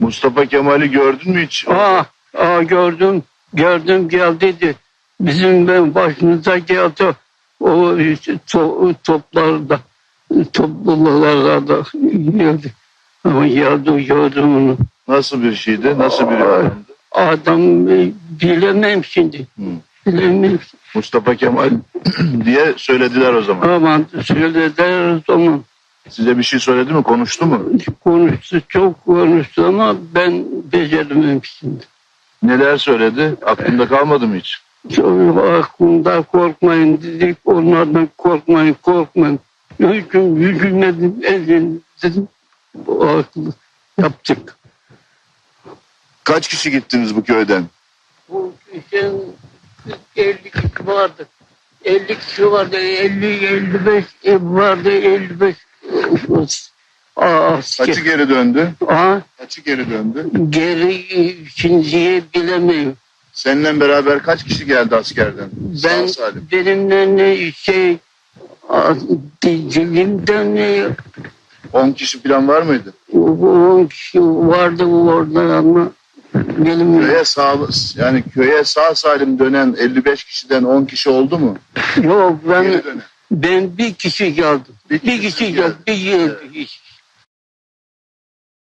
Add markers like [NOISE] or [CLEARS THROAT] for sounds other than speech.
Mustafa Kemal'i gördün mü hiç? Aa, aa gördüm, gördüm geldi dedi. Bizim ben başımıza geldi o to, toplarda, toplulularda geldi. Ama geldi gördüm onu. Nasıl bir şeydi? Nasıl bir adamdı? Adam e, bilemem şimdi. Hı. Bilemem. Mustafa Kemal [CLEARS THROAT] diye söylediler o zaman. Aman söylediler o zaman. Size bir şey söyledi mi? Konuştu mu? Konuştu, çok konuştu ama ben beceremem şimdi. Neler söyledi? Aklında kalmadı mı hiç? Aklımda korkmayın dedik. Onlardan korkmayın, korkmayın. Hüküm, hükümetin elin dedim. O aklı yaptık. Kaç kişi gittiniz bu köyden? Bu kişinin 50 kişi vardı. 50 kişi vardı. 50 55 ev vardı. 55 Aa, Kaçı geri döndü? Aa, Kaçı geri döndü? geri ikinciye bilemiyorum. Seninle beraber kaç kişi geldi askerden? Ben Sağ salim. benimle ne şey a, dilimden ne 10 kişi falan var mıydı? on kişi vardı orada ama benim Köye sağ, yani köye sağ salim dönen 55 kişiden 10 kişi oldu mu? yok ben Geri dönen. ben bir kişi geldim. Bir Bir, kişi kişi geldi. geldi.